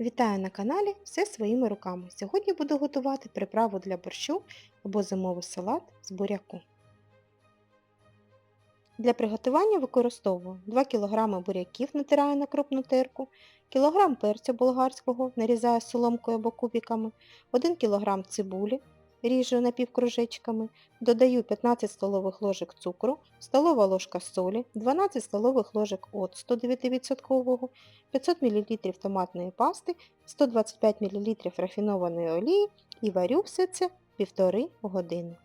Вітаю на каналі Все своїми руками. Сьогодні буду готувати приправу для борщу або зимовий салат з буряку. Для приготування використовую 2 кг буряків, натираю на крупну терку, кілограм перцю болгарського, нарізаю соломкою або кубиками, 1 кг цибулі, ріжу напівкружечками, додаю 15 столових ложок цукру, столова ложка солі, 12 столових ложок оцту 9%, 500 мл томатної пасти, 125 мл рафінованої олії і варю все це 1,5 години.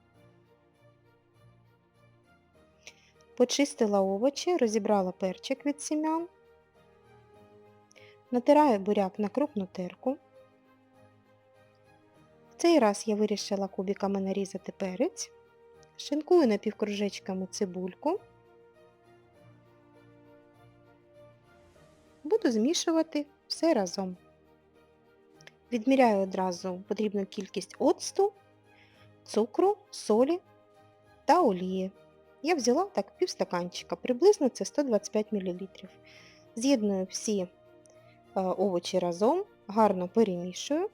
Почистила овочі, розібрала перчик від сім'ян, натираю буряк на крупну терку. Цей раз я вирішила кубиками нарізати перець, шинкую напівкружечками цибульку. Буду змішувати все разом. Відміряю одразу потрібну кількість оцту, цукру, солі та олії. Я взяла так півстаканчика, приблизно це 125 мл. З'єдную всі е, овочі разом, гарно перемішую.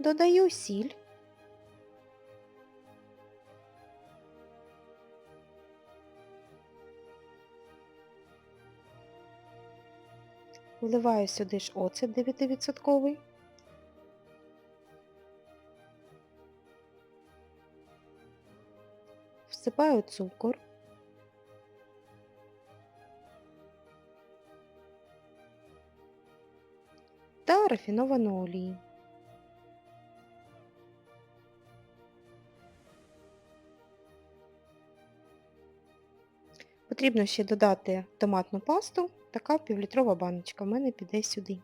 Додаю сіль. Вливаю сюди ж оцет 9%. Всипаю цукор. Та рафіновану олію. Потрібно ще додати томатну пасту, така півлітрова баночка в мене піде сюди.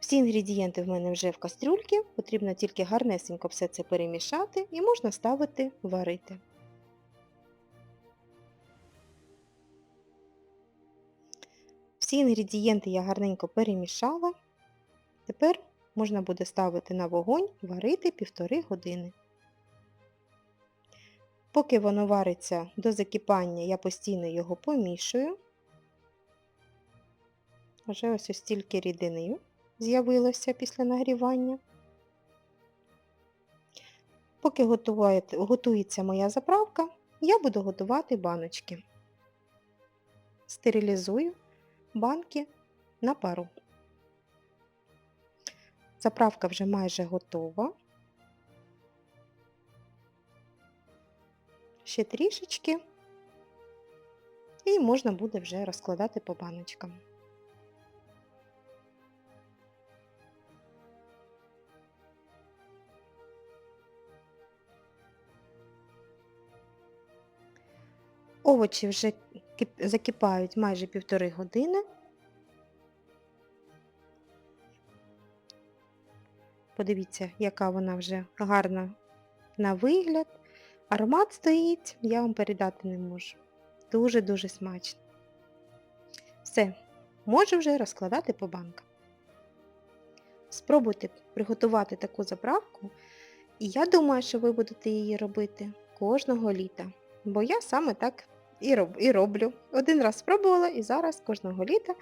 Всі інгредієнти в мене вже в кастрюльці, потрібно тільки гарнесенько все це перемішати і можна ставити варити. Всі інгредієнти я гарненько перемішала. Тепер можна буде ставити на вогонь варити півтори години. Поки воно вариться до закипання, я постійно його помішую. Вже ось ось стільки рідини з'явилося після нагрівання. Поки готується моя заправка, я буду готувати баночки. Стерилізую банки на пару. Заправка вже майже готова. Ще трішечки, і можна буде вже розкладати по баночкам. Овочі вже закипають майже півтори години. Подивіться, яка вона вже гарна на вигляд. Аромат стоїть, я вам передати не можу. Дуже-дуже смачно. Все, можу вже розкладати по банкам. Спробуйте приготувати таку заправку, і я думаю, що ви будете її робити кожного літа. Бо я саме так і, роб, і роблю. Один раз спробувала і зараз кожного літа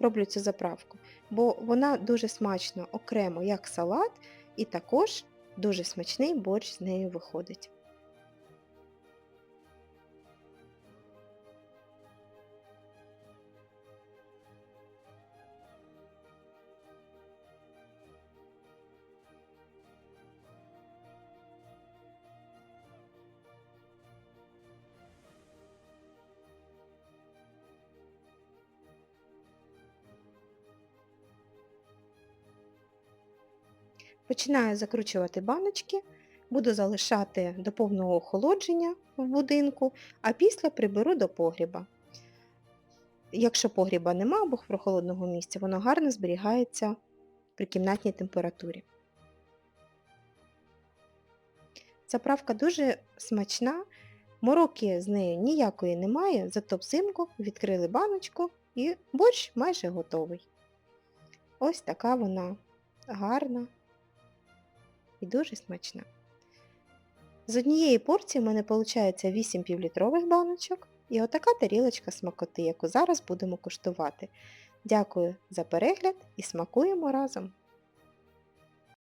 роблю цю заправку. Бо вона дуже смачно окремо, як салат, і також дуже смачний борщ з нею виходить. Починаю закручувати баночки, буду залишати до повного охолодження в будинку, а після приберу до погріба. Якщо погріба нема або прохолодного місця, воно гарно зберігається при кімнатній температурі. Заправка дуже смачна, мороки з нею ніякої немає, зато взимку відкрили баночку і борщ майже готовий. Ось така вона гарна і дуже смачна. З однієї порції в мене виходить 8 півлітрових баночок, І отака тарілочка смакоти, яку зараз будемо куштувати. Дякую за перегляд і смакуємо разом!